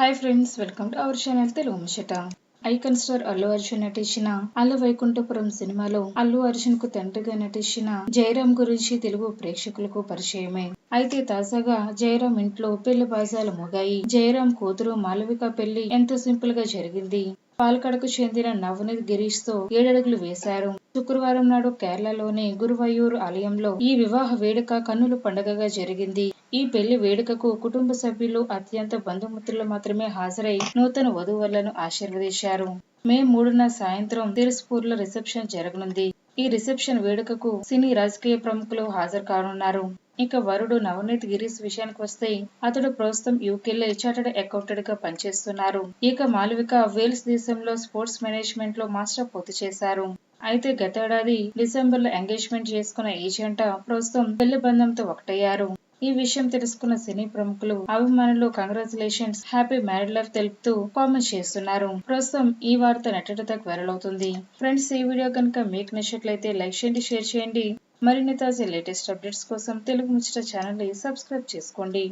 Hi friends welcome to our channel Telugu ముచ్చట icon star Allu Arjun నటించిన అల్లు వైకుంఠపురం సినిమాలో అల్లు అర్జున్కు తండ్రిగా నటించిన జయరాం గురించి తెలుగు ప్రేక్షకులకు పరిచయమే. అయితే తాజాగా జయరాం ఇంట్లో పెళ్ళి బాజాలు మోగాయి. జయరాం కూతురు మాలవిక పెళ్ళి ఎంతో సింపుల్గా జరిగింది. పాల్కడకు చెందిన నవనీత్ గిరీష్తో ఏడడుగులు వేశారు. శుక్రవారం నాడు కేరళలోని గురువయ్యూరు ఆలయంలో ఈ వివాహ వేడుక కన్నుల పండుగగా జరిగింది. ఈ పెళ్ళి వేడుకకు కుటుంబ సభ్యులు అత్యంత బంధుమిత్రులు మాత్రమే హాజరై నూతన వధువులను ఆశీర్వదించారు. మే మూడున సాయంత్రం తిరుస్పూర్లో రిసెప్షన్ జరగనుంది. ఈ రిసెప్షన్ వేడుకకు సినీ రాజకీయ ప్రముఖులు హాజరు కానున్నారు. ఇక వరుడు నవనీత్ గిరీష్ విషయానికి వస్తే అతడు ప్రస్తుతం యూకేలో చార్టెడ్ అకౌంటెంట్గా పనిచేస్తున్నారు. ఇక మాలవిక వేల్స్ దేశంలో స్పోర్ట్స్ మేనేజ్మెంట్లో మాస్టర్ పూర్తి చేశారు. అయితే గతేడాది డిసెంబర్లో ఎంగేజ్మెంట్ చేసుకున్న ఈ జంట ప్రస్తుతం పెళ్ళి బంధంతో ఒకటయ్యారు. ఈ విషయం తెలుసుకున్న సినీ ప్రముఖులు అభిమానులు కంగ్రాచులేషన్స్ హ్యాపీ మ్యారీడ్ లైఫ్ తెలుపుతూ కామెంట్ చేస్తున్నారు. ప్రస్తుతం ఈ వార్త నెట్టడతకు వైరల్ అవుతుంది ఫ్రెండ్స్ ఈ వీడియో కనుక మీకు నచ్చినట్లయితే లైక్ చేయండి షేర్ చేయండి. మరిన్ని తాజా లేటెస్ట్ అప్డేట్స్ కోసం తెలుగు ముచ్చట ఛానల్ని సబ్స్క్రైబ్ చేసుకోండి.